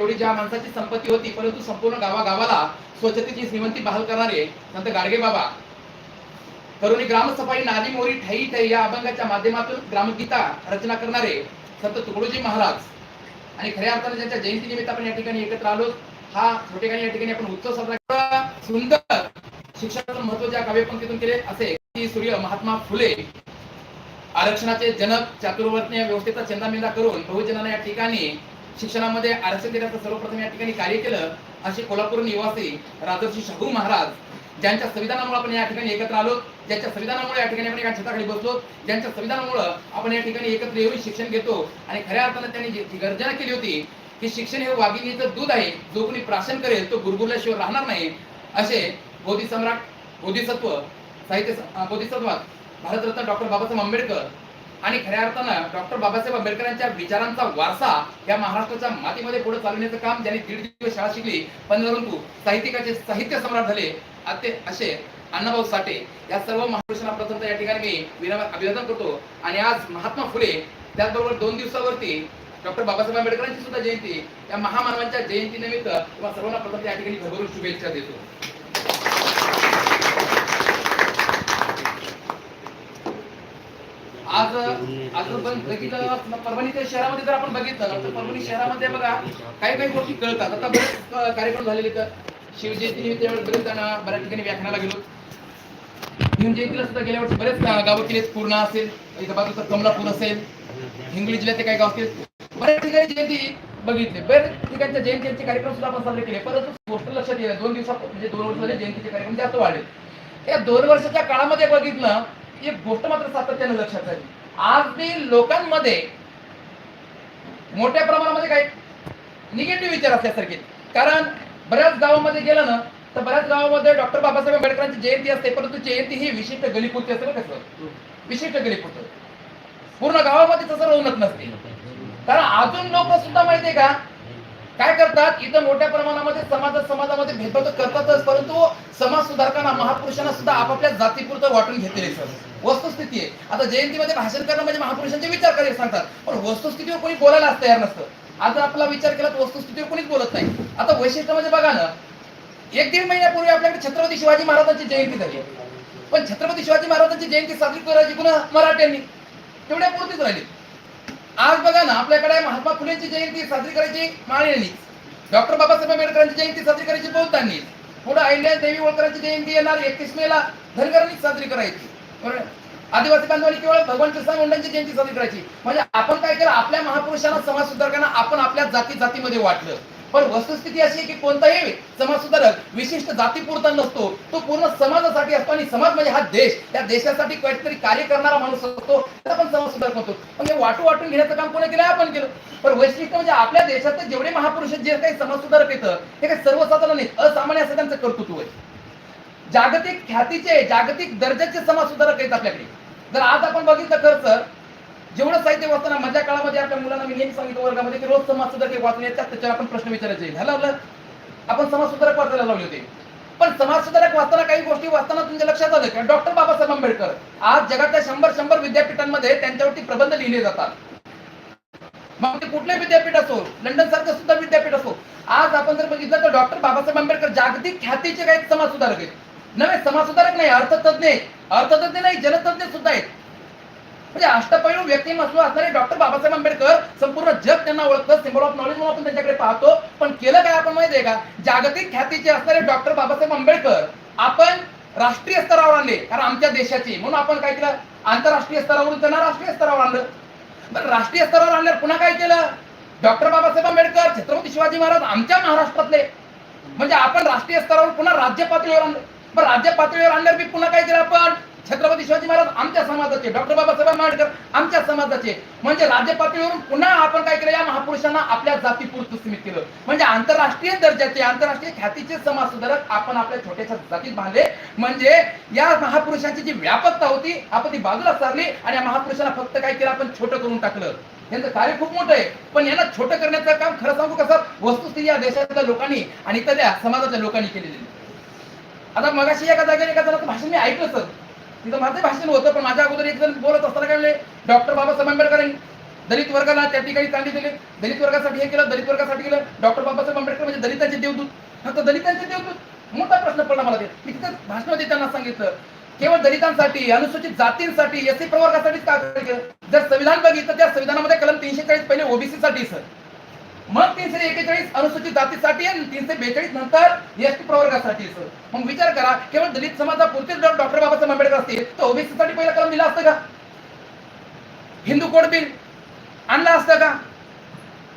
एवढी ज्या माणसाची संपत्ती होती परंतु संपूर्ण गावागावाला स्वच्छतेची श्रीमंती बहाल करणारे संत गाडगे बाबा. तरुणी ग्रामसफाई नादी मोरी ठाई ठाई या अभंगाच्या माध्यमातून ग्रामगीता रचना करणारे संत तुकडोजी महाराज. आणि खऱ्या अर्थाने ज्यांच्या जयंती निमित्त आपण या ठिकाणी एकत्र आलो हा ठिकाणी या ठिकाणी आपण उत्सव साजरा सुंदर शिक्षणाचं महत्त्व ज्या काव्यपंक्तीतून केले असे की सूर्य महात्मा फुले. आरक्षणाचे जनक चातुर्वर्तनीय व्यवस्थेचा चंदामेंदा करून बहुजनांना या ठिकाणी शिक्षणामध्ये आरक्षण देण्याचं सर्वप्रथम या ठिकाणी कार्य केलं असे कोल्हापूर निवासी राजर्षी शाहू महाराज. ज्यांच्या संविधानामुळे आपण या ठिकाणी एकत्र आलो ज्यांच्या संविधानामुळे या ठिकाणी आपण एका छताखाली बसलो ज्यांच्या संविधानामुळे आपण या ठिकाणी एकत्र येऊन शिक्षण घेतो आणि खऱ्या अर्थानं त्यांनी जी गर्जना केली होती की शिक्षण हे वाघिणीचं दूध आहे जो कोणी प्राशन करेल तो गुरगुरल्याशिवाय राहणार नाही असे बोधी सम्राट बोधिसत्व साहित्य बोधिसत्वात भारतरत्न डॉक्टर बाबासाहेब आंबेडकर आणि खऱ्या अर्थानं डॉक्टर बाबासाहेब आंबेडकरांच्या विचारांचा वारसा या महाराष्ट्राच्या मातीमध्ये पुढे चालवण्याचं काम ज्यांनी दीड दिवस शाळा शिकली पण परंतु साहित्यिकाचे साहित्य सम्राट झाले अते असे अण्णाभाऊ साठे. या सर्व महापुरुषांना प्रथमतः या ठिकाणी मी विनम्र अभिवादन करतो. आणि आज महात्मा फुले त्याचबरोबर दोन दिवसावरती डॉक्टर बाबासाहेब आंबेडकरांची सुद्धा जयंती या महामानवांच्या जयंतीनिमित्त किंवा सर्वांना प्रथम या ठिकाणी भरभरून शुभेच्छा देतो. आज आज पण बघितलं परभणीच्या शहरामध्ये जर आपण बघितलं तर परभणी शहरामध्ये बघा काही काही गोष्टी कळतात. आता बरेच कार्यक्रम झालेले तर शिवजयंती निमित्त बरेच जण बऱ्याच ठिकाणी व्याख्यानाला गेलो. भीम जयंतीला सुद्धा गेल्या वर्षी बरेच गावं केले पूर्णा असेल इथं बाजूचा कमलापूर असेल हिंगोली जिल्ह्यातले काही गाव असतील. बऱ्याच ठिकाणी जयंती बघितले. बरेच ठिकाणच्या जयंतीचे कार्यक्रम सुद्धा आपण साजरे केले. परंतु गोष्ट लक्षात येईल. दोन दिवसात म्हणजे दोन वर्ष झाले जयंतीचे कार्यक्रम जास्त वाढले या दोन वर्षाच्या काळामध्ये बघितलं एक गोष्ट मात्र सातत्याने लक्षात आली आज बी लोकांमध्ये मोठ्या प्रमाणामध्ये काही निगेटिव्ह विचार असल्यासारखे कारण बऱ्याच गावामध्ये गेलं ना तर बऱ्याच गावामध्ये डॉक्टर बाबासाहेब आंबेडकरांची जयंती असते परंतु जयंती ही विशिष्ट गलीपुरती असते ना कसं विशिष्ट गलीपुरतं. पूर्ण गावामध्ये तसं रौनक नसते. कारण अजून लोक सुद्धा माहितीये का काय करतात? इथं मोठ्या प्रमाणामध्ये समाजात समाजामध्ये भेदभाव तर करतातच परंतु समाज सुधारकांना महापुरुषांना सुद्धा आपापल्या जातीपुरतं वाटून घेतलेले सर वस्तुस्थिती आहे. आता जयंतीमध्ये भाषण करणं म्हणजे महापुरुषांचे विचार करायला सांगतात. पण वस्तुस्थितीवर कोणी बोलायला तयार नसतं. आज जर आपला विचार केला तर वस्तुस्थितीवर कोणीच बोलत नाही. आता वैशिष्ट्य म्हणजे बघा ना एक दीड महिन्यापूर्वी आपल्याकडे छत्रपती शिवाजी महाराजांची जयंती झाली. पण छत्रपती शिवाजी महाराजांची जयंती साजरी करायची पुन्हा मराठ्यांनी. तेवढ्या पुरतीच राहिली. आज बघा ना आपल्याकडे महात्मा फुलेंची जयंती साजरी करायची माळ्यांनी डॉक्टर बाबासाहेब आंबेडकरांची जयंती साजरी करायची बौद्धांनी पुढे अहिल्या देवी होळकरांची जयंती येणार एकतीस मेला धनगरांनी साजरी करायची. बरोबर? आदिवासी बांधवांनी केवळ भगवान कृष्ण मुंडांची जयंती साजरी करायची. म्हणजे आपण काय केलं आपल्या महापुरुषांना समाज सुधारकांना आपण आपल्या जाती जातीमध्ये वाटलं. पण वस्तुस्थिती अशी आहे की कोणताही समाज सुधारक विशिष्ट जातीपुरता नसतो. तो पूर्ण समाजासाठी असतो आणि समाज म्हणजे हा देश. त्या देशासाठी काहीतरी कार्य करणारा माणूस असतो. त्याला पण समाज सुधारक म्हणतो म्हणजे वाटू वाटून घेण्याचं काम कोणी केलं आपण केलं. पण वैशिष्ट्य म्हणजे आपल्या देशात जेवढे महापुरुष जे काही समाज सुधारक येतं हे काही सर्वसाधारण नाही असामान्य असं त्यांचं कर्तृत्व आहे. जागतिक ख्यातीचे जागतिक दर्जाचे समाज सुधारक आहेत आपल्याकडे. जर आज आपण बघितलं खर्च जेवढं साहित्य वाचताना माझ्या काळामध्ये आपल्या मुलांना मी नेहमी सांगितलं वर्गामध्ये की रोज समाज सुधारक वाचून येतात त्याच्यावर आपण प्रश्न विचारायचे. ह्याला लावलं आपण समाज सुधारक वाचायला लावले होते. पण समाज सुधारक वाचताना काही गोष्टी वाचताना तुमच्या लक्षात आलं की? डॉक्टर बाबासाहेब आंबेडकर आज जगातल्या शंभर शंभर विद्यापीठांमध्ये त्यांच्यावरती प्रबंध लिहिले जातात. मग ते कुठले विद्यापीठ असो? लंडन सारखं सुद्धा विद्यापीठ असो. आज आपण जर बघितलं तर डॉक्टर बाबासाहेब आंबेडकर जागतिक ख्यातीचे काही समाज सुधारक आहेत. नव्हे समाज सुधारक नाही अर्थतज्ञ अर्थतज्ञ नाही जनतज्ञ सुद्धा आहेत. म्हणजे अष्टपैलू व्यक्तिमत्व असणारे डॉक्टर बाबासाहेब आंबेडकर संपूर्ण जग त्यांना ओळखतं सिम्बॉल ऑफ नॉलेज म्हणून आपण त्यांच्याकडे पाहतो. पण केलं काय आपण माहितीये का? जागतिक ख्यातीचे असणारे डॉक्टर बाबासाहेब आंबेडकर आपण राष्ट्रीय स्तरावर आणले कारण आमच्या देशाची. म्हणून आपण काय केलं? आंतरराष्ट्रीय स्तरावरून त्यांना राष्ट्रीय स्तरावर आणलं. बरं राष्ट्रीय स्तरावर आणल्यावर पुन्हा काय केलं? डॉक्टर बाबासाहेब आंबेडकर छत्रपती शिवाजी महाराज आमच्या महाराष्ट्रातले. म्हणजे आपण राष्ट्रीय स्तरावर पुन्हा राज्य पातळीवर आणलं. राज्य पातळीवर आणल्यावर मी पुन्हा काय केलं आपण? छत्रपती शिवाजी महाराज आमच्या समाजाचे डॉक्टर बाबासाहेब आंबेडकर आमच्या समाजाचे. म्हणजे राज्य पातळीवरून पुन्हा आपण काय केलं या महापुरुषांना आपल्या जातीपुरतं सीमित केलं. म्हणजे आंतरराष्ट्रीय दर्जाचे आंतरराष्ट्रीय ख्यातीचे समाज सुधारक आपण आपल्या छोट्याशा जातीत बांधले. म्हणजे या महापुरुषांची जी व्यापकता होती आपण ती बाजूला सारली आणि या महापुरुषांना फक्त काय केलं आपण छोटं करून टाकलं. यांचं कार्य खूप मोठं आहे. पण यांना छोटं करण्याचं काम खरं सांगू कसं वस्तुस्थिती या देशातल्या लोकांनी आणि इथल्या समाजातल्या लोकांनी केलेली आता मगाशी एका जागेवर एका जणांचं भाषण मी ऐकलं सर. तिथं माझं भाषण होतं पण माझ्या अगोदर एक जण बोलत असताना काय म्हणले डॉक्टर बाबासाहेब आंबेडकरांनी. दलित वर्गाला त्या ठिकाणी चांगली दिले. दलित वर्गासाठी हे केलं दलित वर्गासाठी केलं. डॉक्टर बाबासाहेब आंबेडकर म्हणजे दलितांचे देवदूत. फक्त दलितांचे देवदूत? मोठा प्रश्न पडला मला ते मी तिथं भाषणामध्ये त्यांना सांगितलं. केवळ दलितांसाठी अनुसूचित जातींसाठी एस सी प्रवर्गासाठीच का केलं? जर संविधान बघितलं त्या संविधानामध्ये कलम तीनशे चाळीस पहिले ओबीसी साठी सर. मग तीनशे एकेचाळीस अनुसूचित जातीसाठी आणि तीनशे बेचाळीस नंतर एसटी प्रवर्गासाठी सर. मग विचार करा केवळ दलित समाजापुरतेच डॉक्टर बाबासाहेब आंबेडकर असतील तर ओबीसी साठी पहिला कलम दिला असतं का? हिंदू कोड बिल आणलं असतं का?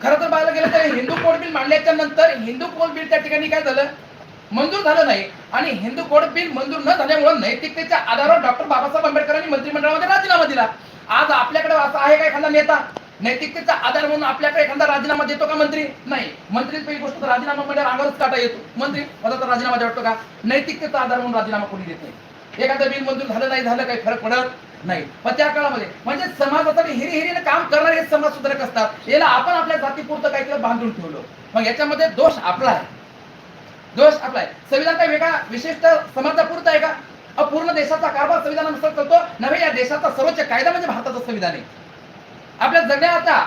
खरं तर पाहायला गेलं तर हिंदू कोड बिल मांडल्याच्या नंतर हिंदू कोड बिल त्या ठिकाणी काय झालं? मंजूर झालं नाही. आणि हिंदू कोड बिल मंजूर न झाल्यामुळे नैतिकतेच्या आधारावर डॉक्टर बाबासाहेब आंबेडकरांनी मंत्रिमंडळामध्ये राजीनामा दिला. आज आपल्याकडे असं आहे का एखादा नेता? नैतिकतेचा आधार म्हणून आपल्याकडे एखादा राजीनामा देतो का मंत्री? नाही. मंत्री पहिली गोष्ट तर राजीनामा म्हणजे अंगावरच काटा येतो. मंत्री मला तर राजीनामा वाटतो का? नैतिकतेचा आधार म्हणून राजीनामा कोणी देत नाही. एखादं बिल मंजूर झालं नाही झालं काही फरक पडत नाही. पण त्या काळामध्ये म्हणजे समाजासाठी हिरी हिरीने काम करणारे हे समाज सुधारक असतात. याला आपण आपल्या जातीपुरतं काही बांधून ठेवलं. मग याच्यामध्ये दोष आपला आहे. दोष आपला आहे. संविधान काय वेगळा विशिष्ट समाजापुरता आहे का? अपूर्ण देशाचा कारभार संविधानानुसार चालतो नव्हे या देशाचा सर्वोच्च कायदा म्हणजे भारताचं संविधान आहे. आपल्या जगण्याचा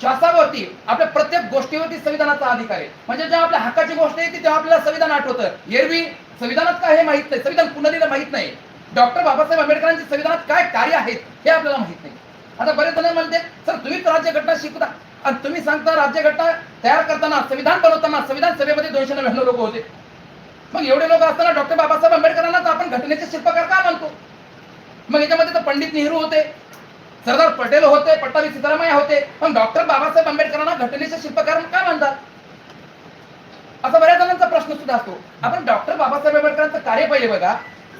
श्वासावरती आपल्या प्रत्येक गोष्टीवरती संविधानाचा अधिकार आहे. म्हणजे जेव्हा आपल्या हक्काची गोष्ट येते तेव्हा आपल्याला संविधान आठवतं. एरवी संविधानात काय हे माहीत नाही. संविधान पुनर्लिहिलं माहीत नाही. डॉक्टर बाबासाहेब आंबेडकरांची संविधानात काय कार्य आहेत हे आपल्याला माहीत नाही. आता बरेच जण म्हणते सर तुम्हीच राज्यघटना शिकता आणि तुम्ही सांगता राज्यघटना तयार करताना संविधान बनवताना संविधान सभेमध्ये दोनशे नव्याण्णव लोक होते. मग एवढे लोक असताना डॉक्टर बाबासाहेब आंबेडकरांनाच आपण घटनेचे शिल्पकार का मानतो मग याच्यामध्ये तर पंडित नेहरू होते. सरदार पटेल होते पटावी सिद्धरामय्या होते पण डॉक्टर बाबासाहेब आंबेडकरांना घटनेचे शिल्पकार का मानतात? असा बऱ्याच जणांचा प्रश्न सुद्धा असतो. आपण डॉक्टर बाबासाहेब आंबेडकरांचं कार्य पहिले बघा.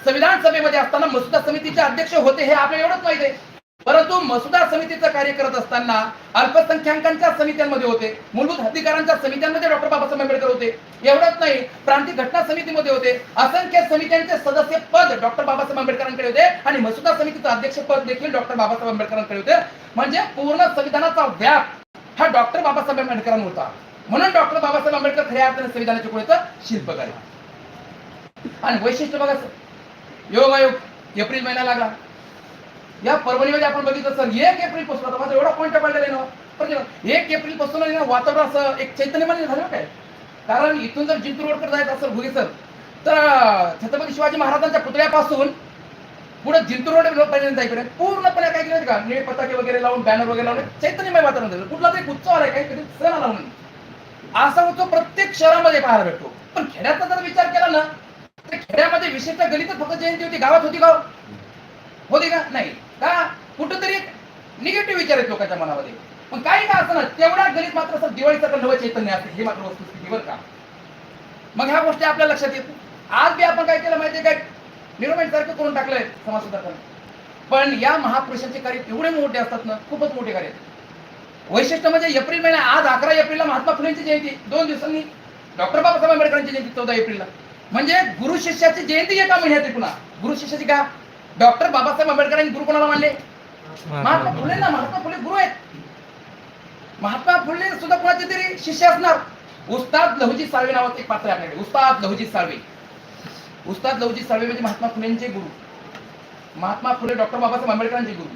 संविधान सभेमध्ये असताना मसुदा समितीचे अध्यक्ष होते हे आपल्याला एवढंच माहिती आहे. परंतु मसुदा समितीचं कार्य करत असताना अल्पसंख्याकांच्या समित्यांमध्ये होते. मूलभूत अधिकारांच्या समित्यांमध्ये डॉक्टर बाबासाहेब आंबेडकर होते. एवढंच नाही प्रांतिक घटना समितीमध्ये होते. असंख्य समित्यांचे सदस्य पद डॉक्टर बाबासाहेब आंबेडकरांकडे होते आणि मसुदा समितीचं अध्यक्ष पद देखील डॉक्टर बाबासाहेब आंबेडकरांकडे होते. म्हणजे पूर्ण संविधानाचा व्याप हा डॉक्टर बाबासाहेब आंबेडकरांना होता. म्हणून डॉक्टर बाबासाहेब आंबेडकर खऱ्या अर्थाने संविधानाचे कोणतं शिल्पकार आणि वैशिष्ट्य बघा योगायोग योग आयोग एप्रिल महिना लागला. या परभणीमध्ये आपण बघितलं सर एक एप्रिलपासून आता माझा एवढा पॉईंट पडलेला आहे ना पण एक एप्रिलपासून आहे ना वातावरण असं एक चैतन्यमान झालं काय? कारण इथून जर जिंतूर रोडकडे जायचं असेल भुगे सर तर छत्रपती शिवाजी महाराजांच्या पुतळ्यापासून पुढे जिंतूर रोड पर्यंत जाईपर्यंत पूर्णपणे काय केलं का? निळे पताके वगैरे लावून बॅनर वगैरे लावून चैतन्यमय वातावरण झालं. कुठला तरी उत्सव आलाय काही कधी सण आला म्हणून. असा उत्सव प्रत्येक शहरामध्ये पाहायला भेटतो. पण खेड्याचा जर विचार केला ना तर खेड्यामध्ये विशेषतः गलितच फक्त जयंती होती गावात होती गाव हो? होती का? नाही. का कुठंतरी एक निगेटिव्ह विचार आहेत लोकांच्या मनामध्ये. पण काही का असं ना तेवढ्या गणित मात्र असं दिवाळीचं नवं चैतन्य असते हे मात्र वस्तुस्थितीवर का? मग ह्या गोष्टी आपल्या लक्षात येत आज बी आपण काय केलं माहितीये काय निर्माण सारखं करून टाकलंय समाज सुधारकांना पण या महापुरुषांचे कार्य एवढे मोठे असतात ना खूपच मोठे कार्य आहेत. वैशिष्ट्य म्हणजे एप्रिल महिना आज अकरा एप्रिलला महात्मा फुलेंची जयंती. दोन दिवसांनी डॉक्टर बाबासाहेब आंबेडकरांची जयंती चौदा एप्रिलला. म्हणजे गुरु शिष्याची जयंती एका महिन्यात पुन्हा. गुरु शिष्याची का? डॉक्टर बाबासाहेब आंबेडकरांनी गुरु कोणाला मानले? महात्मा फुले. ना महात्मा फुले गुरु आहेत. महात्मा फुले सुद्धा कोणाचे तरी शिष्य असणार. उस्ताद लहुजी साळवे नावाचं एक पात्र आहे आपल्याकडे. उस्ताद लहुजी साळवे. उस्ताद लहुजी साळवे म्हणजे महात्मा फुलेंचे गुरु. महात्मा फुले डॉक्टर बाबासाहेब आंबेडकरांचे गुरु.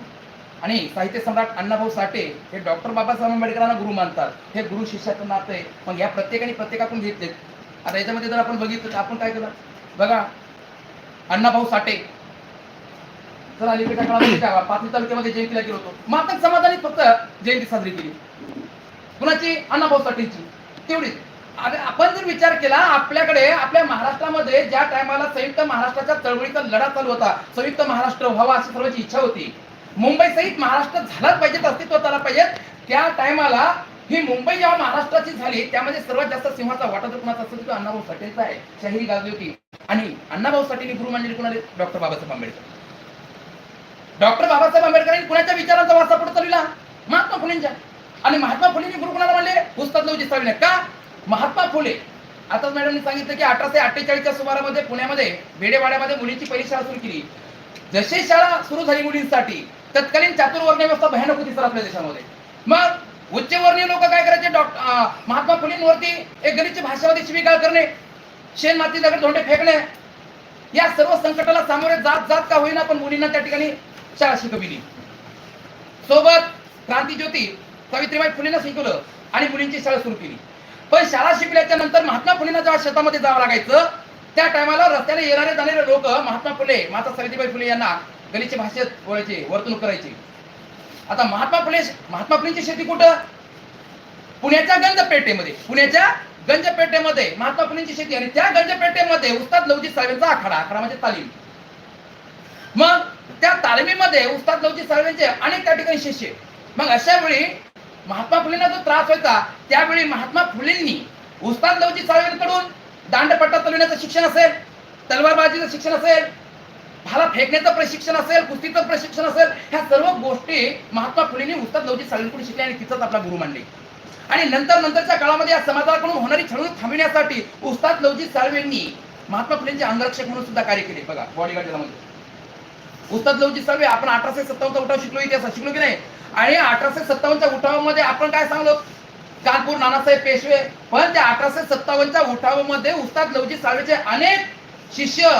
आणि साहित्य सम्राट अण्णाभाऊ साठे हे डॉक्टर बाबासाहेब आंबेडकरांना गुरु मानतात. हे गुरु शिष्याचं नातं आहे. मग या प्रत्येकाने प्रत्येकाकडून घेतलेत. आता याच्यामध्ये जर आपण बघितलं तर आपण काय केलं? बघा अण्णाभाऊ साठे. तर अलीकडच्या काळामध्ये काय पाथरी तालुक्यामध्ये जयंतीला गेलो होतो. मात्र समाजाने फक्त जयंती साजरी केली. कुणाची? अण्णाभाऊ साठेची तेवढीच आणि आपण जर विचार केला आपल्याकडे आपल्या महाराष्ट्रामध्ये ज्या टायमाला संयुक्त महाराष्ट्राच्या चळवळीचा लढा चालू होता संयुक्त महाराष्ट्र व्हावा अशी सर्वांची इच्छा होती. मुंबई सहित महाराष्ट्र झालाच पाहिजे अस्तित्वात आला पाहिजे. त्या टायमाला ही मुंबई जेव्हा महाराष्ट्राची झाली त्यामध्ये सर्वात जास्त सिंहाचा वाटा जर कुणाचा असेल तो अण्णाभाऊ साठेचा आहे. शाहिरी गाजली होती. आणि अण्णाभाऊ साठेने गुरु मानलेले कुणाले? डॉक्टर बाबासाहेब आंबेडकर. डॉक्टर बाबासाहेब आंबेडकरांनी कुणाच्या विचारांचा वारसा पुढे चालविला? महात्मा फुलेंच्या. आणि महात्मा फुलेंनी गुरु कुणाला म्हणले पुस्तक लवजी का? महात्मा फुले. आताच मॅडमनी सांगितलं की अठराशे अठ्ठेचाळीसच्या सुमारामध्ये पुण्यामध्ये भेडेवाड्यामध्ये मुलींची पहिली शाळा सुरू केली. जशी शाळा सुरू झाली मुलींसाठी तत्कालीन चातुर्वर्ण्य व्यवस्था भयानक होती सर आपल्या देशामध्ये. मग उच्चवर्णीय लोक काय करायचे? डॉक्टर महात्मा फुलेंवरती एक गलिच्छ भाषेमध्ये शिवीगाळ करणे शेण माती दगड धोंडे फेकणे. या सर्व संकटाला सामोरे जात जात का होईना पण मुलींना त्या ठिकाणी शाळा शिकविली सोबत क्रांती ज्योती सावित्रीबाई फुलेंना शिकवलं आणि मुलींची शाळा सुरू केली. पण शाळा शिकल्याच्या नंतर महात्मा फुलेंना जेव्हा शेतामध्ये जावं लागायचं त्या टायमाला रस्त्याने येणारे जाणारे लोक महात्मा फुले माता सावित्रीबाई फुले यांना गलीच्या भाषेत बोलायचे वर्तणूक करायची. आता महात्मा फुले महात्मा फुलेंची शेती कुठं? पुण्याच्या गंजपेठेमध्ये पुण्याच्या गंजपेठेमध्ये महात्मा फुलेंची शेती. आणि त्या गंजपेठेमध्ये उस्ताद लवजी साहेबांचा आखाडा आखाडा म्हणजे तालीम. मग त्या तालमीमध्ये उस्ताद लवजी साळवेंचे अनेक त्या ठिकाणी शिष्य. मग अशा वेळी महात्मा फुलेंना जो त्रास व्हायचा त्यावेळी महात्मा फुलेंनी उस्ताद लवजी साळवेंकडून दांडपट्टा चालवण्याचं शिक्षण असेल तलवारबाजीचं शिक्षण असेल भाला फेकण्याचं प्रशिक्षण असेल कुस्तीचं प्रशिक्षण असेल ह्या सर्व गोष्टी महात्मा फुलेंनी उस्ताद लवजी साहेबांकडून शिकल्या आणि तिथंच आपला गुरु मानले. आणि नंतर नंतरच्या काळामध्ये या समाजाकडून होणारी छळवणूक थांबविण्यासाठी उस्ताद लवजी साळवेंनी महात्मा फुलेंचे अंगरक्षक म्हणून सुद्धा कार्य केले. बघा बॉडीगार्डमध्ये उस्ताद लवजी साळवे आपण अठराशे सत्तावन्नचा उठाव शिकलो इतिहासात. शिकलो की नाही? आणि अठराशे सत्तावन्नच्या उठावामध्ये आपण काय सांगलो? कानपूर नानासाहेब पेशवे पण त्या अठराशे सत्तावन्नच्या उठावामध्ये उस्ताद लवजी साळवेचे अनेक शिष्य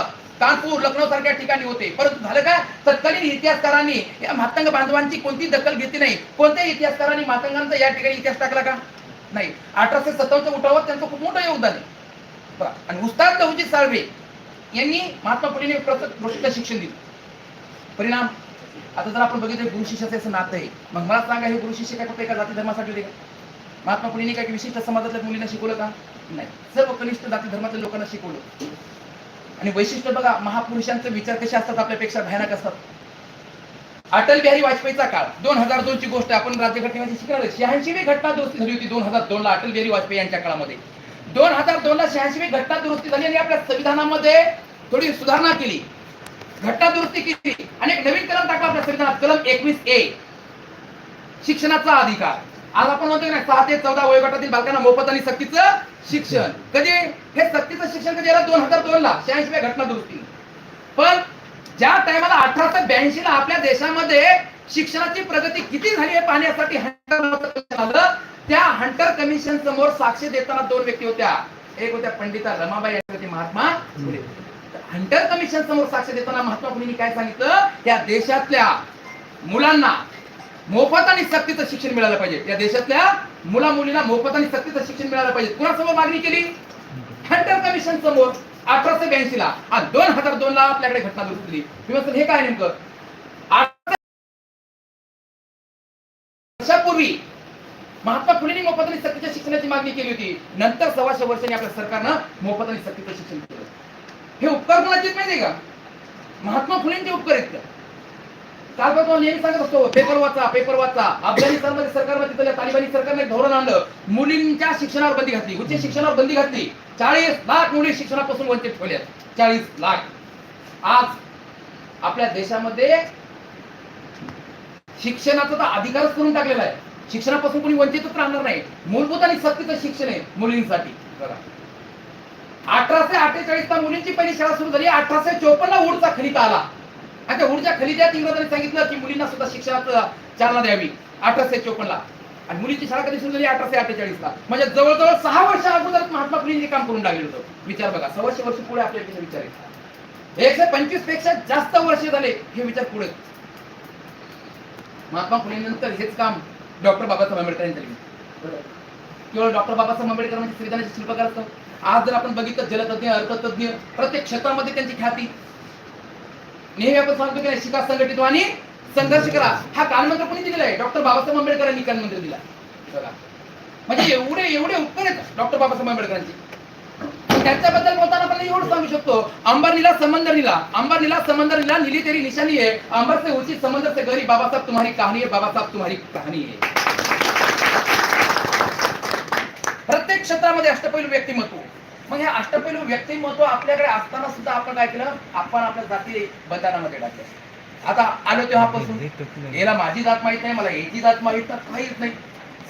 कानपूर लखनौ सारख्या ठिकाणी होते. परंतु झालं काय? तत्कालीन इतिहासकारांनी या मातंग बांधवांची कोणती दखल घेतली नाही? कोणत्याही इतिहासकारांनी मातंगांचा या ठिकाणी इतिहास टाकला का? नाही. अठराशे सत्तावन्नच्या उठावात त्यांचं खूप मोठं योगदान आहे. आणि उस्ताद लवजी साळवे यांनी महात्मा फुलेने प्रसिद्ध शिक्षण दिलं. परिणाम. आता जर आपण बघितलं गुरु शिष्याचं असं नातं आहे मग मला सांगा हे गुरु शिष्य काय फक्त एका जाती धर्मासाठी होते का? महात्मा फुलेंनी काय विशिष्ट समाजातल्या मुलींना शिकवलं का? नाही. सर्व कनिष्ठ जाती धर्मातल्या लोकांना शिकवलं. आणि वैशिष्ट्य बघा महापुरुषांचे विचार कसे असतात आपल्यापेक्षा भयानक असतात. अटल बिहारी वाजपेयीचा काळ दोन हजार दोन ची गोष्ट आपण राज्यघटनेमध्ये शिकणार शहाऐंशीवी घटना दुरुस्ती झाली होती दोन हजार दोन ला अटल बिहारी वाजपेयी यांच्या काळामध्ये. दोन हजार दोन ला शहाऐंशीवी घटना दुरुस्ती झाली आणि आपल्या संविधानामध्ये थोडी सुधारणा केली. घटना दुरुस्ती केली. आणि एक नवीन कलम टाकला आपल्या संविधानात. कलम एकवीस ए. शिक्षणाचा अधिकार. आज आपण म्हणतो की सहा ते चौदा वयोगटातील बालकांना मोफत आणि सक्तीचं शिक्षण. कधी? हे सक्तीचं शिक्षण कधी आलं? दोन हजार दोन ला शहाऐंशी घटना दुरुस्ती पण ज्या टायमाला अठराशे ब्याऐंशी ला आपल्या देशामध्ये शिक्षणाची प्रगती किती झाली हे पाहण्यासाठी हंटर आलं. त्या हंटर कमिशन समोर साक्ष देताना दोन व्यक्ती होत्या. एक होत्या पंडिता रमाबाई महात्मा फुले. हंटर कमिशन समोर साक्ष देताना महात्मा फुलेंनी काय सांगितलं? या देशातल्या मुलांना मोफत आणि सक्तीचं शिक्षण मिळालं पाहिजे. या देशातल्या मुला मुलींना मोफत आणि सक्तीचं शिक्षण मिळालं पाहिजे. कुणासमोर मागणी केली? हंटर कमिशन समोर अठराशे ब्याऐंशी ला आणि दोन हजार दोन ला आपल्याकडे घटना दुरुस्ती दिली हे काय नेमकं? वर्षापूर्वी महात्मा फुलेंनी मोफत आणि सक्तीच्या शिक्षणाची मागणी केली होती. नंतर सव्वाशे वर्षांनी आपल्या सरकारनं मोफत आणि सक्तीचं शिक्षण केलं. हे उपकार कोणाचे माहिती माहितीये का? महात्मा फुलेंचे उपकार आहेत काल पण नेहमी सांगत असतो पेपर वाचा पेपर वाचा. अफगाणिस्तानमध्ये सरकारमध्ये तिथल्या तालिबानी सरकारने धोरण आणलं. मुलींच्या शिक्षणावर बंदी घातली उच्च शिक्षणावर बंदी घातली. चाळीस लाख मुली शिक्षणापासून वंचित ठेवल्यात चाळीस लाख. आज आपल्या देशामध्ये शिक्षणाचा तर अधिकारच करून टाकलेला आहे. शिक्षणापासून कोणी वंचितच राहणार नाही. मूलभूत आणि सक्तीचं शिक्षण आहे मुलींसाठी. बघा अठराशे अठ्ठेचाळीसला मुलींची पहिली शाळा सुरू झाली. अठराशे चोपन्न ला उडचा खलिता आला. आणि त्या उडच्या खलित्यात इंग्रजांनी सांगितलं की मुलींना सुद्धा शिक्षणात चालना द्यावी. अठराशे चोपन्नला. आणि मुलींची शाळा कधी सुरू झाली? अठराशे अठ्ठेचाळीस ला. म्हणजे जवळजवळ सहा वर्ष अगोदर महात्मा फुलेंनी काम करून टाकलं होतं. विचार बघा सव्वाशे वर्ष पुढे आपल्याकडे विचार आहे एकशे पंचवीसपेक्षा जास्त वर्ष झाले हे विचार पुढे. महात्मा महात्मा फुलेंनंतर हेच काम डॉक्टर बाबासाहेब आंबेडकर यांनी केवळ डॉक्टर बाबासाहेब आंबेडकर म्हणजे संविधानाचे शिल्पकार असतात? आज जर आपण बघितलं जलतज्ञ अर्थतज्ञ प्रत्येक क्षेत्रामध्ये त्यांची ख्याती. नेहमी आपण सांगतो की नाही, शिका संघटित आणि संघर्ष करा. हा कानमंत्र कोणी दिलेला आहे? डॉक्टर बाबासाहेब आंबेडकरांनी कानमंत्र दिला. बघा. म्हणजे एवढे एवढे उपकार आहेत डॉक्टर बाबासाहेब आंबेडकरांचे. त्यांच्याबद्दल बोलताना आपण एवढं सांगू शकतो अंबरनीला समंदर नीला अंबर नीला समंदर नीला नीली तेरी निशानी है अंबर से ऊंची समंदर से गहरी बाबासाहेब तुम्हारी कहाणी आहे बाबासाहेब तुम्हारी कहाणी आहे. प्रत्येक क्षेत्रामध्ये अष्टपैलू व्यक्तिमत्व. मग हे अष्टपैलू व्यक्तिमत्व आपल्याकडे असताना सुद्धा आपण काय केलं? आपण आपल्या जाती बंधनामध्ये टाकलं आता आलो तेव्हापासून. याला माझी जात माहीत नाही मला याची जात माहीत नाही काहीच नाही.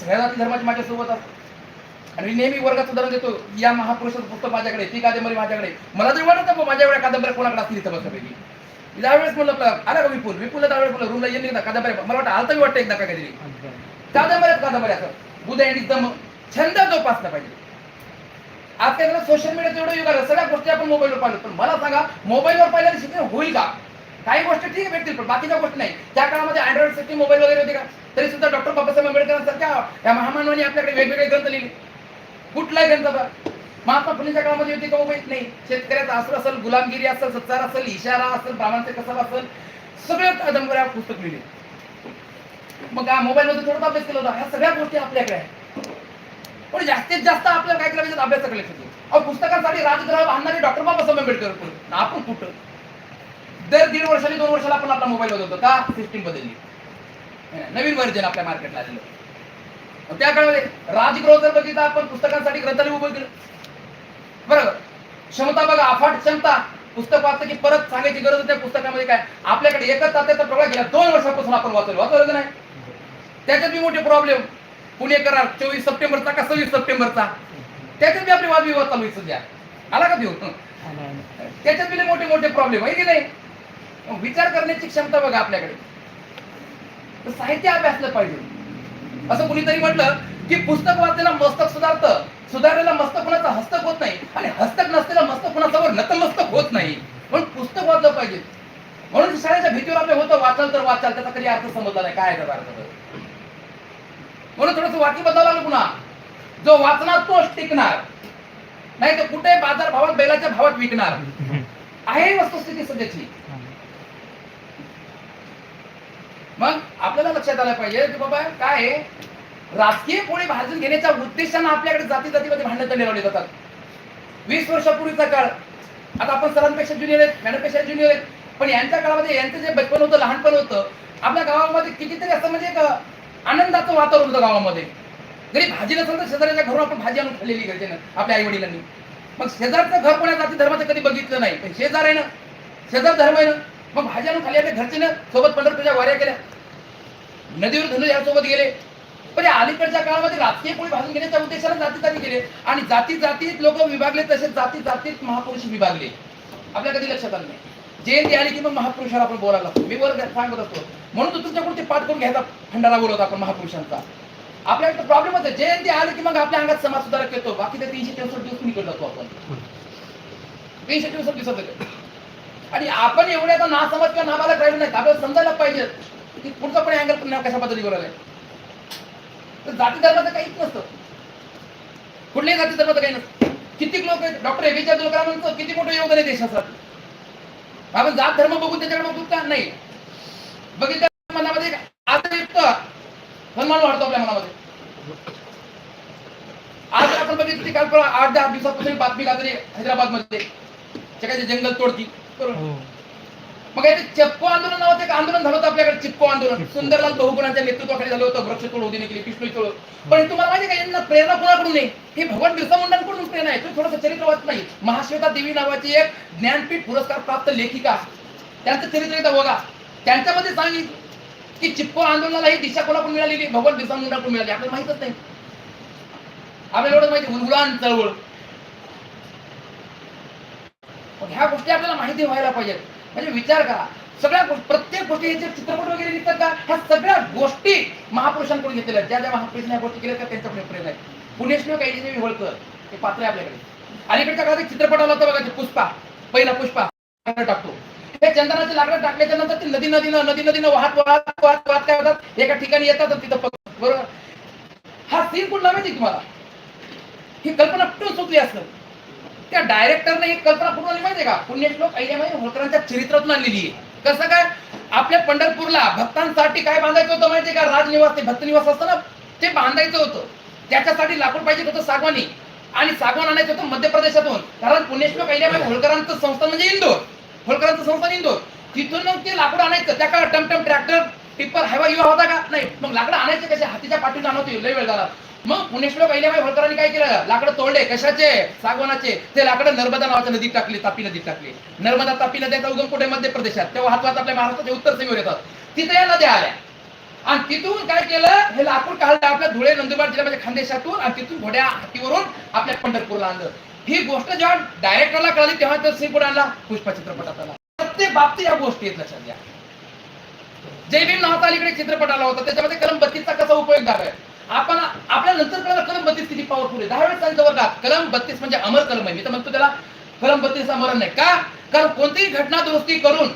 सगळ्या जाती धर्माचे माझ्या सोबत असतात. आणि मी नेहमी वर्गात उदाहरण देतो. या महापुरुषाचं पुस्तक माझ्याकडे ती कादंबरी माझ्याकडे. मला जर वाटत नाही माझ्या एवढ्या कादंबऱ्या कोणाकडे असतील इथं बसल्यापैकी त्यावेळेस म्हणलं आपलं आला का विपुल? विपुलला त्यावेळेस म्हणलं रूमला येईल कादंबऱ्या मला वाटतं आलता वाटतं एकदा का काहीतरी कादंबऱ्यात कादंबऱ्या असं बुध आणि दम छंद जोपासला पाहिजे. आता काय सोशल मीडियाचं एवढं युग आलं सगळ्या गोष्टी आपण मोबाईलवर पाहिलं पण मला सांगा मोबाईलवर पाहिल्याने शिक्षण होईल का? काही गोष्टी ठीक आहे भेटतील पण बाकीच्या गोष्टी नाही. त्या काळामध्ये अँड्रॉइड सिस्टीम मोबाईल वगैरे होते का? तरी सुद्धा डॉक्टर बाबासाहेब आंबेडकरांसारख्या या महामानवाने आपल्याकडे वेगवेगळे ग्रंथ लिहिले. कुठलाही ग्रंथ महात्मा फुलेच्या काळामध्ये होती का हो मोबाईल नाही. शेतकऱ्याचा असं असेल गुलामगिरी असेल सत्तार असेल इशारा असेल ब्राह्मणचे कसर असेल सगळे कादंबऱ्या पुस्तक लिहिले. मग मोबाईलमध्ये थोडं अभ्यास केला होता. ह्या सगळ्या गोष्टी आपल्याकडे आहेत. पण जास्तीत जास्त आपल्याला काय करायचं? अभ्यासाकडे लक्ष देऊ अहो पुस्तकासाठी राजग्रह बांधणारे डॉक्टर बाबासाहेब आंबेडकर होते. आपण कुठं? दर दीड वर्षांनी दोन वर्षाला आपण आपला मोबाईल बदलतो. का? सिस्टीम बदलली. नवीन व्हर्जन आपल्या मार्केटला आलेलं. त्या काळामध्ये राजगृह जर बघितलं आपण पुस्तकांसाठी ग्रंथालय उभं केलं. बरोबर. क्षमता बघा अफाट क्षमता. पुस्तक वाचतं की परत सांगायची गरज त्या पुस्तकामध्ये काय? आपल्याकडे एकच तात्याचा प्रवाह गेला. दोन वर्षापासून आपण वाचवलं वाचवलं नाही? त्याच्यात बी मोठे प्रॉब्लेम पुणे करार चोवीस सप्टेंबरचा का सव्वीस सप्टेंबरचा? त्याच्यात बी आपले वादविवाद चालू आहे सध्या. आला का देऊ? त्याच्यात बी मोठे मोठे प्रॉब्लेम आहे की नाही? विचार करण्याची क्षमता बघा आपल्याकडे. साहित्य अभ्यासलं पाहिजे. असं कुणीतरी म्हटलं की पुस्तक वाचलेला मस्तक सुधारतं. सुधारलेला मस्तक कुणाचा? हस्तक होत नाही. आणि हस्तक नसलेला मस्तक कुणाच्यावर नतमस्तक होत नाही. म्हणून पुस्तक वाचलं पाहिजे. म्हणून शाळेच्या भीतीवर आपलं होतं वाचाल तर वाचाल. त्याचा कधी अर्थ समजला नाही. काय त्याचा अर्थ? म्हणून थोडस वाक्य बदलावं लागलं पुन्हा. जो वाचणार तोच टिकणार. नाही तर कुठे बाजार भावात बैलाच्या भावात विकणार. आहे वस्तुस्थिती सध्याची. मग आपल्याला लक्षात आलं पाहिजे की बाबा काय आहे? राजकीय पोळी भाजून घेण्याच्या उद्देशानं आपल्याकडे जाती जातीमध्ये भांडणं तर लावले जातात. वीस वर्षापूर्वीचा काळ. आता आपण सरांपेक्षा ज्युनियर आहेत मॅडमपेक्षा ज्युनियर आहेत. पण यांच्या काळामध्ये यांचं जे बचपन होतं लहानपण होतं आपल्या गावामध्ये कितीतरी असं म्हणजे आनंदाचं वातावरण होतं गावामध्ये. जरी भाजी नसेल तर शेजाऱ्याच्या घरून आपण भाजी आणून खाल्लेली घरच्यानं आपल्या आई वडिलांनी मग शेजारचं घर कोणा जाती धर्माचं कधी बघितलं नाही. पण शेजार आहे ना शेजार धर्म आहे ना मग भाजी आणून खाली आपल्या घरच्यानं सोबत पंढरपूरच्या वाऱ्या केल्या. नदीवर धनु यासोबत गेले. पण या अलीकडच्या काळामध्ये राजकीय पोळी भाजून घेण्याच्या उद्देशाने जाती जाती गेले आणि जाती जातीत लोक विभागले तसेच जाती जातीत महापुरुष विभागले. आपल्या कधी लक्षात आलं नाही? जयंती आली की मग महापुरुषाला आपण बोलायला लागतो. मी वर सांगत असतो. म्हणून तो तुमच्याकडून ते पाठ करून घ्यायचा फंडाला बोलवतो आपण महापुरुषांचा. आपल्याकडे प्रॉब्लेम होते जयंती आली की मग आपल्या अंगात समाज सुधारक येतो. बाकी ते तीनशे चौसष्ट दिवस निघत जातो आपण. तीनशे चौसष्ट दिवसात आणि आपण एवढे आता नासमज किंवा नाबालक राहिलो नाही. आपल्याला समजायला पाहिजे. की पुढचा पण अँगल पण कशा पद्धती बोलायला तर जाती धर्माचं काहीच नसतं. कुठल्याही जाती धर्माचं काही नसतं. किती लोक डॉक्टर एपीजे अब्दुल कलामांचं किती मोठं योगदान आहे देशासाठी आपण जात धर्म बघून त्याच्याकडे बघतो का नाही. बघितलं मनामध्ये आदरयुक्त आदर सन्मान वाढतो आपल्या मनामध्ये. आज आपण बघितलं की काल आठ दहा दिवसापासून बातमी गाजली हैदराबादमध्ये जगाचे जंगल तोडती. बरोबर मग याचे चिपको आंदोलन नावाचं एक आंदोलन झालं होतं आपल्याकडे चिपको आंदोलन. सुंदरलाल बहुगुणांच्या नेतृत्वाखाली झालं होतं वृक्ष तोड होती केली पिशवी तोड. पण तुम्हाला माहिती आहे का यांना प्रेरणा कोणाकडून नाही हे भगवान बिरसा मुंडांकडून प्रेरणा आहे. तुम्ही थोडंसं चरित्र वाचत नाही. महाश्वेता देवी नावाची एक ज्ञानपीठ पुरस्कार प्राप्त लेखिका. त्यांचं चरित्र एकदा बघा. त्यांच्यामध्ये सांगितलं की चिप्पो आंदोलनाला ही दिशा कोणाकडून मिळालेली? भगवान बिरसा मुंडाकडून मिळाली. आपल्याला माहितच नाही. आपल्याला एवढं माहिती उलगुलान चळवळ. मग ह्या गोष्टी आपल्याला माहिती व्हायला पाहिजेत. म्हणजे विचार करा. सगळ्या प्रत्येक गोष्टी याचे चित्रपट वगैरे निघतात का ह्या सगळ्या गोष्टी महापुरुषांकडून घेतलेल्या ज्या ज्या महापुरुषांनी गोष्टी केल्या का त्यांच्याकडे प्रेरणा आहे. पुणेश्वर काही होळकर. हे पात्र आहे आपल्याकडे. अलीकडच्या काळात एक चित्रपट आला होता बघा पुष्पा. पहिला पुष्पा. टाकतो. हे चंदनाचे लाकडं टाकल्याच्या नंतर ते नदी नदीनं नदी नदीनं वाहत वाहत वाहत वाहत काय होतात? एका ठिकाणी येतात तिथं बरोबर? हा सीन कुठला माहिती तुम्हाला? ही कल्पना कुठून सुचली असतं त्या डायरेक्टरने एक कल्पना पूर्ण आली माहितीये का? पुण्यश्लोक अहिल्याबाई होळकरांच्या चरित्रातून आलेली आहे. कसं काय? आपल्या पंढरपूरला भक्तांसाठी काय बांधायचं होतं माहितीये का? राजनिवास ते भक्त निवास असतं ना? ते बांधायचं होतं. त्याच्यासाठी लाकूड पाहिजे होतं सागवानी. आणि सागवान आणायचं होतं मध्य प्रदेशातून. कारण पुण्यश्लोक अहिल्याबाई होळकरांचं संस्थान म्हणजे इंदोर. होळकरांचं संस्थान इंदोर. तिथून मग ते लाकूड आणायचं. त्या काळात टमटम ट्रॅक्टर टिप्पर हवा युवा होता का? नाही. मग लाकडं आणायचे कसे? हातीच्या पाठीला आणवते लय वेळ झाला. मग पुणेश्वर अहिल्याबाई होळकरांनी काय केलं? लाकडं तोडले. कशाचे? सागवानाचे. ते लाकडं नर्मदा नावाच्या नदीत टाकले तापी नदीत टाकले. नर्मदा तापी नद्याचा उगम कुठे? मध्य प्रदेशात. तेव्हा हातवात आपल्या महाराष्ट्राच्या उत्तर सीमेवर येतात. तिथे या नद्या आल्या. आणि तिथून काय केलं? हे लाकूड काढलं आपल्या धुळे नंदुरबार जिल्ह्यामध्ये खानदेशातून आणि तिथून घोड्या हातीवरून आपल्या पंढरपूरला आणलं. ही गोष्ट जेव्हा डायरेक्टरला कळली तेव्हा तर सिंह आणला पुष्पा चित्रपटात आला प्रत्येक बाबतीत या गोष्टी आहेत लक्षात घ्या. जय भीम नावाचा अलीकडे चित्रपट आला होता. त्याच्यामध्ये कलम बत्तीसचा कसा उपयोग झालाय? आपण आपल्या नंतर कळलं कलम बत्तीस किती पॉवरफुल आहे? दहा वेळेस सांगितलं वर्गात कलम बत्तीस म्हणजे अमर कलम आहे. मी तर म्हणतो त्याला कलम बत्तीस अमरण नाही. का? कारण कोणतीही घटना दुरुस्ती करून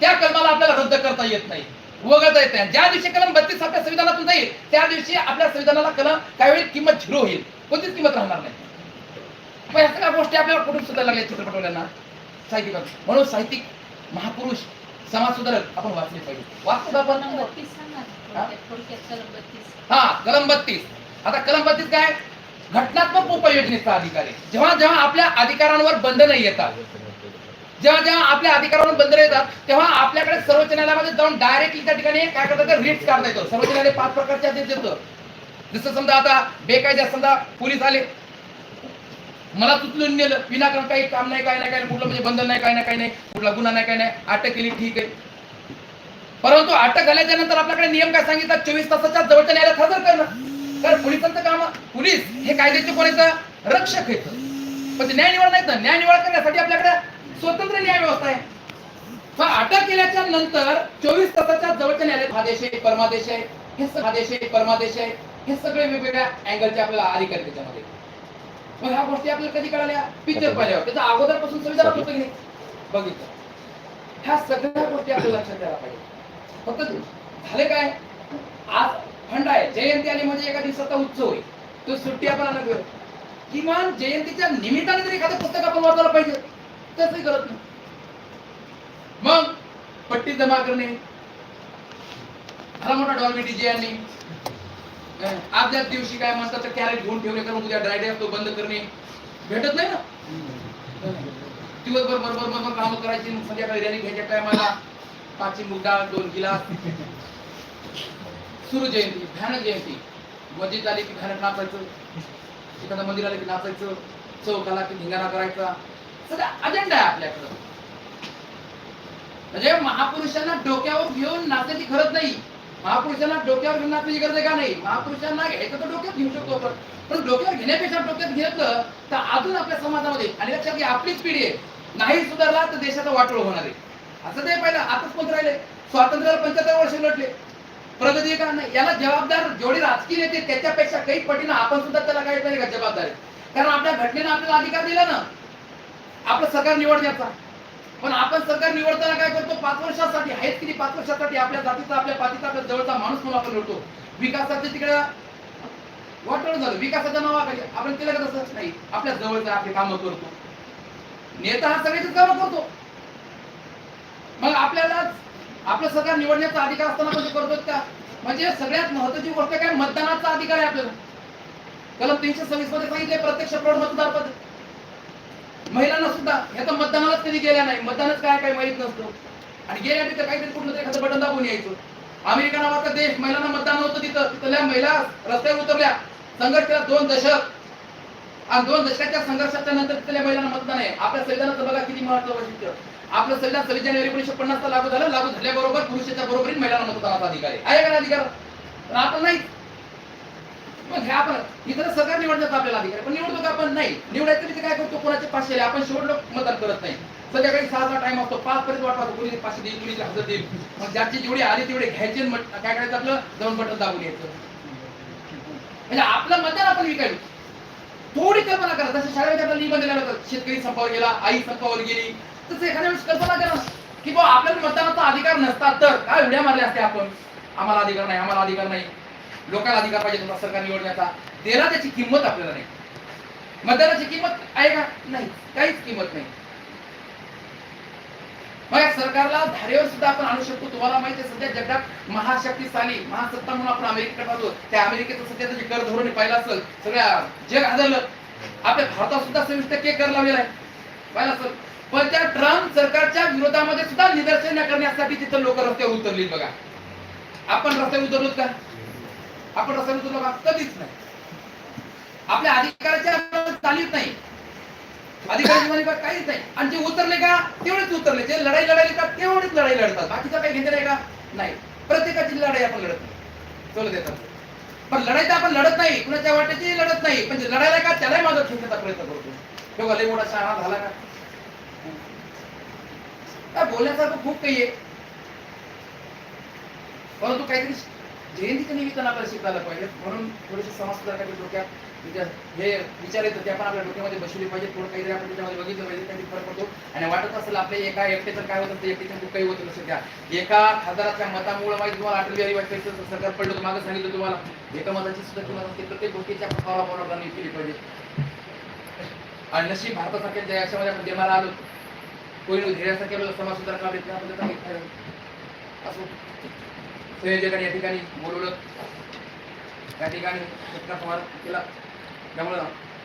त्या कलमाला आपल्याला रद्द करता येत नाही. वगळता येत नाही. ज्या दिवशी कलम बत्तीस आपल्या संविधानातून जाईल त्या दिवशी आपल्या संविधानाला कलम काही वेळी किंमत झिरो होईल. कोणतीच किंमत राहणार नाही. मग ह्या सगळ्या गोष्टी आपल्याला कुठून सुद्धा लागल्या चित्रपटवाल्यांना? साहित्यिक म्हणून साहित्यिक महापुरुष समाज सुधारक आपण वाचले पाहिजे. वाचतो आपण हा कलम बत्तीस. आता कलम बत्तीस काय? घटनात्मक उपयोजनेचा अधिकार. आहे जेव्हा जेव्हा आपल्या अधिकारांवर बंधनं येतात जेव्हा जेव्हा आपल्या अधिकारावर बंधनं येतात तेव्हा आपल्याकडे सर्वोच्च न्यायालयामध्ये जाऊन डायरेक्टली त्या ठिकाणी काय करतात रिट्स काढता येतो. सर्वोच्च न्यायालय पाच प्रकारचे आदेश देतो. जसं समजा आता बेकायदा समजा पोलीस आले. मला तुचलून नेलं. विनाकारण काही काम नाही काय नाही काय कुठलं म्हणजे बंधन नाही काय नाही काय नाही. कुठला गुन्हा नाही काय नाही. अटक केली ठीक आहे. परंतु अटक झाल्याच्यानंतर आपल्याकडे नियम काय सांगितलं? चोवीस तासाच्या जवळच्या न्यायालयात हजर करणं. तर पोलिसांचं काम पोलीस हे कायद्याचे कोणाचं? रक्षक येतं पण न्याय निवड नाहीत ना? न्याय निवड करण्यासाठी आपल्याकडे स्वतंत्र न्याय व्यवस्था आहे. मग अटक केल्याच्यानंतर चोवीस तासाच्या जवळच्या न्यायालयात आदेश आहे परमादेश आहे. हे हा देश आहे परमादेश आहे. हे सगळे वेगवेगळ्या अँगलचे आपल्याला अधिकार आहेत त्याच्यामध्ये. मग ह्या गोष्टी आपल्याला कधी कळाल्या? पिक्चर पाहिल्यावर त्याचा अगोदरपासून संविधानात होतं की नाही? बघितलं. ह्या सगळ्या गोष्टी आपल्याला लक्षात द्यायला पाहिजे. फक्त झाले काय? आज फंड आहे. जयंती आली म्हणजे एका दिवसाचा उत्सव आहे. तो सुट्टी आपण नाही. किमान जयंतीच्या निमित्ताने तरी एखादं पुस्तक आपण वाचायला पाहिजे तसंही करत नाही. मग पट्टी जमा करणे. हा मोठा डॉल्बी डीजे यांनी आदल्याच दिवशी काय म्हणतात तर कॅरेट घेऊन ठेवले कारण उद्या ड्रायडे तो बंद करणे. भेटत नाही ना? दिवसभर बरोबर बरोबर काम करायची मग संध्याकाळी रॅली घ्यायच्या टायमाला. पाचशे मुद्दा दोन गिलास. सुरू जयंती भयानक जयंती. मस्जिद आली की भ्यानक नाचायचं. एखादं मंदिर आलं की नाचायचं. चौक आला की धिंगाणा करायचा. सगळा अजेंडा आहे आपल्याकडं. म्हणजे महापुरुषांना डोक्यावर घेऊन नाचायची गरज नाही. महापुरुषांना डोक्यावर घेऊन नाचायची गरज आहे का नाही? महापुरुषांना घ्यायचं तर डोक्यात घेऊ शकतो आपण. पण डोक्यावर घेण्यापेक्षा डोक्यात घेतलं तर अजून आपल्या समाजामध्ये आणि लक्षात की आपलीच पिढी आहे. नाही सुधारला तर देशाचा वाटोळ होणार आहे. असं ते पाहिलं आताच कोण राहिले? स्वातंत्र्याला पंच्याहत्तर वर्ष लढले. प्रगती का नाही? याला जबाबदार जेवढे राजकीय नेते त्याच्यापेक्षा काही पटीनं आपण सुद्धा त्याला काय नाही का जबाबदार? कारण आपल्या घटनेनं आपल्याला अधिकार दिला ना. आपलं सरकार निवडण्याचा. पण आपण सरकार निवडताना काय करतो? पाच वर्षासाठी आहेत किती पाच वर्षासाठी आपल्या जातीचा आपल्या पातीचा आपल्या जवळचा माणूस म्हणून आपण निवडतो. विकासाचे तिकडे वाटोळ झालं. विकासाच्या नावाखाली आपण केलं का तसं? नाही. आपल्या जवळचा आपले कामं करतो. नेता हा सगळ्याच कामं करतो. मग आपल्याला आपलं सरकार निवडण्याचा अधिकार असताना म्हणजे करतो का? म्हणजे सगळ्यात महत्वाची गोष्ट काय? मतदानाचा अधिकार आहे आपल्याला. कलम तीनशे सव्वीसमध्ये सांगितले प्रत्यक्ष प्रौढ मतदार पद. महिलांना सुद्धा ह्याचा मतदानालाच कधी गेल्या नाही. मतदानच काय काय माहीत नसतं. आणि गेल्या तिथं काहीतरी कुठलं तरी एखादं बटन दाबून यायचं. अमेरिका नावाचा देश महिलांना मतदान होतं तिथं. तिथल्या महिला रस्त्यावर उतरल्या. संघर्ष केला दोन दशक. आणि दोन दशकाच्या संघर्षाच्या नंतर तिथल्या महिलांना मतदान आहे. आपल्या संविधानाचं बघा किती महत्त्व वैशिष्ट्य. आपलं संविधान सव्वीस जानेवारी एकोणीशे पन्नास लागू झालं. लागू झाल्याबरोबर पुरुषाच्या बरोबरीने महिलांना मतदानाचा अधिकार. आहे का अधिकार? पण आपण नाही. मग हे आपण इतर सरकार निवडण्याचा आपल्याला अधिकार. पण निवडतो का आपण नाही. निवडायचं तिथे काय करतो? कोणाचे पाचशे आपण शेवटलं मतदान करत नाही. संध्याकाळी सहाचा टाइम असतो. पाच पर्यंत वाट पाहतो कोणी पाचशे देईल कोणी हजार देईल. मग ज्याची जेवढी आली तेवढे घ्यायचे काय करायचं आपलं? जाऊन बटन दाबून यायचं. म्हणजे आपलं मतदान आपण विकायचं. थोडी कल्पना करा. जसं शाळेमध्ये आपल्याला निबंध लिहिला होता. शेतकरी संपावर गेला आई संपावर गेली तसं एखाद्या वेळेस कल्पना करा की बा आपल्याला मतदानाचा अधिकार नसता तर काय उड्या मारल्या असते आपण? आम्हाला अधिकार नाही आम्हाला अधिकार नाही. लोकांना अधिकार पाहिजे तुमचा सरकार निवडण्याचा. त्याला त्याची किंमत आपल्याला नाही. मतदानाची किंमत आहे का? नाही. काहीच किंमत नाही. मग या सरकारला धारेवर सुद्धा आपण आणू शकतो. तुम्हाला माहिती आहे सध्या जगात महाशक्तिशाली महासत्ता म्हणून आपण अमेरिकेकडे पाहतो. त्या अमेरिकेचं सध्या जे कर धोरण पाहिलं असेल सगळ्या जग हादरलं. आपल्या भारतात सुद्धा सव्वीस टक्के कर लावलेला आहे. पाहिलं असेल? पण त्या ट्रम्प सरकारच्या विरोधामध्ये सुद्धा निदर्शन करण्यासाठी तिथं लोक रस्त्यावर उतरली बघा. आपण रस्त्यावर उतरलो का? आपण रस्त्यावर उतरलो का? कधीच नाही. आपल्या अधिकाराच्या चालीत नाही. अधिकारी काहीच नाही. आणि जे उतरले का? तेवढेच उतरले. जे लढाई लढायली का? तेवढेच लढाई लढतात. बाकीचा काही घेतलं आहे का? नाही. प्रत्येकाची लढाई आपण लढत नाही. देतात. पण लढाई तर आपण लढत नाही. कुणाच्या वाट्याची लढत नाही. पण लढायला का? त्यालाही माझा ठेवण्याचा प्रयत्न करतो. तेव्हा लय मोठा शाळा झाला का? काय बोलण्यासारखं खूप काही आहे. परंतु काहीतरी जयंतीच्या निमित्तानं आपल्याला शिकायला पाहिजे. म्हणून थोडेसे समाज काही डोक्यात हे विचार येतात ते आपण आपल्या डोक्यामध्ये बसवले पाहिजे थोडं काहीतरी आपण त्याच्यामध्ये बघितलं पाहिजे काही फरक पडतो. आणि वाटत असेल आपल्या एका एकट्याचं काय होतं ते एकट्याचं खूप काही होत नसेल. त्या एका खासदाराच्या मतामुळे माहिती तुम्हाला अटल बिहारी वाजपेयीचं सरकार पडलं होतं मागं सांगितलं तुम्हाला. एका मताची सुद्धा किंमत ते प्रत्येक गोष्टीच्या फवारा केली पाहिजे. आणि नशीब भारतासारख्या देशामध्ये आपण जन्माला आलो कोणी धैर्यासारख्या समाज सुधार आपल्याला त्या पद्धतीने असो संयोजकांनी या ठिकाणी बोलवलं या ठिकाणी सत्कार संवाद केला त्यामुळं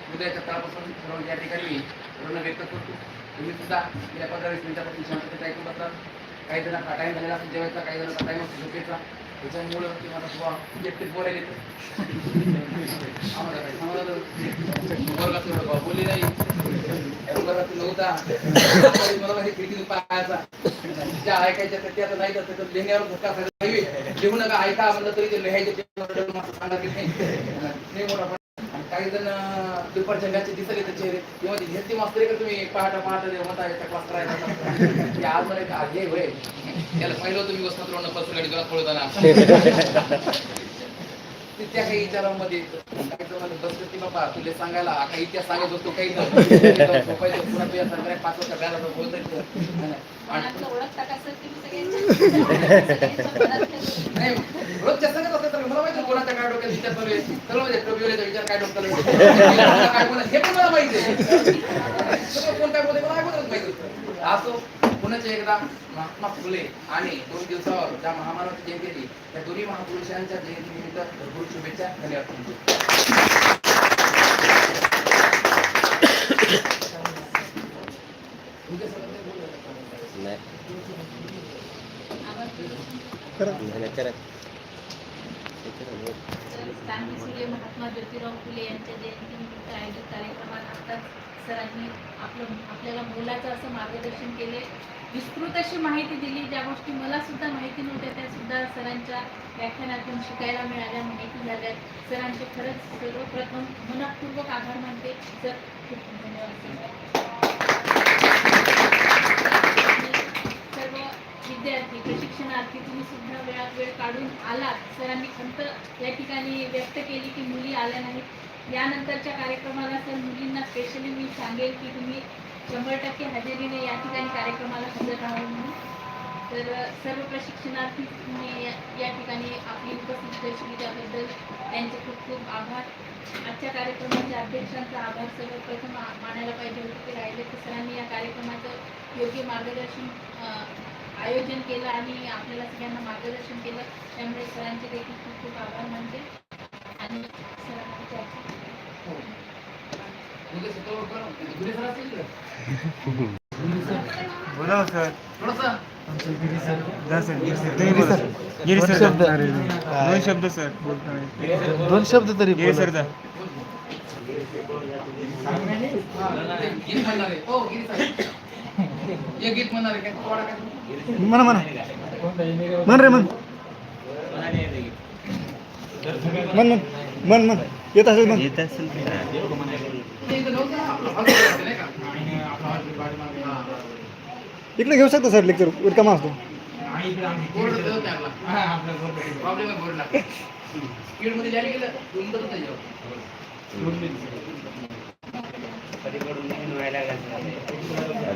हृदयाच्या तळापासून सर्व या ठिकाणी मी ऋण व्यक्त करतो तुम्ही सुद्धा गेल्या पंधरा वीस मिनिटापासून शांततेत ऐकून बसला। काही जण टाईम झालेला असेल जेवायचा काही जण टाईम असतो झोपेचा त्याच्यामुळं ते मला सुद्धा बोलायला येतं आम्हाला काय बोलली नाही वर्गात नव्हता मला खिडकीतून पाहायचा ज्या ऐकायच्या त्या नाही तर त्याचं लिहिण्यावर धक्का नाही, लिहू नका ऐका म्हणलं तरी ते लिहायचे नाही मोठा काही जण दुपारच्या मॅचचे दिसले त्या चेहरे. किंवा ती घेतली मास्तर का तुम्ही? पहाटा पहाटा ते म्हणता याचा क्लास करायचा ते आज मला एक आज हे होय. त्याला पाहिलं होतं मी वसंत रोडनं बसून गाडी तुला पळताना ते त्या काही विचारांमध्ये काही जणांना बसलं की बाबा तुला सांगायला काही इतिहास सांगत असतो काही तर. झोपायचं पुन्हा तुझ्या सरकार पाच वर्ष ब्याला बोलतायचं आणि नाही रोजच्या सांगत तर मला माहिती कोणाच्या काय डोक्यात विचार चालू आहे. म्हणजे विचार काय डोक्यात आहे. काय बोलत हे पण मला माहिती आहे. कोण काय बोलते मला अगोदरच माहिती होतं. असो पुण्याचे एकदा महात्मा फुले आणि दोन दिवसावर ज्या महामानवाची जयंती आली. त्या दोन्ही महापुरुषांच्या जयंतीनिमित्त भरपूर शुभेच्छा धन्यवाद करा. सूर्य महात्मा ज्योतिराव फुले यांच्या जयंतीनिमित्त आयोजित कार्यक्रमात आताच सरांनी आपलं आपल्याला मोलाचं असं मार्गदर्शन केले. विस्तृत अशी माहिती दिली. ज्या गोष्टी मला सुद्धा माहिती नव्हत्या त्या सुद्धा सरांच्या व्याख्यानातून शिकायला मिळाल्या माहिती झाल्या. सरांचे खरंच सर्वप्रथम मनपूर्वक आभार मानते. सर खूप खूप धन्यवाद सर्व विद्यार्थी प्रशिक्षणार्थी तुम्ही सुद्धा वेळात वेळ काढून आलात. सरांनी खंत या ठिकाणी व्यक्त केली की मुली आल्या नाहीत. यानंतरच्या कार्यक्रमाला सर मुलींना स्पेशली मी सांगेल की तुम्ही शंभर टक्के हजेरीने या ठिकाणी कार्यक्रमाला हजर राहावं म्हणून. तर सर्व प्रशिक्षणार्थी या या ठिकाणी आपली उपस्थिती दर्शवली त्याबद्दल त्यांचे खूप खूप आभार. आजच्या कार्यक्रमाच्या अध्यक्षांचा आभार सर्वप्रथम मानायला पाहिजे होते ते राहिले. तर सरांनी या कार्यक्रमाचं योग्य मार्गदर्शन आयोजन केलं आणि आपल्याला सगळ्यांना मार्गदर्शन केलं. त्यामुळे सरांचे देखील खूप खूप आभार मानते. आणि सरांना विचारते. हो. बोला हो सर. दोन सर. शब्द. दोन शब्द सर. बोलता दोन शब्द तरी गिरी सर हा, गीत म्हणणार. आहे. म्हणा म्हणा. म्हण रे म्हण. म्हण म्हण. म्हण म्हण. येत असेल म्हण. येत असेल. इकडे घेऊ शकता सर लेक्चर रिकामा असतो.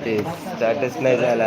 ते. स्टार्टच नाही झाला.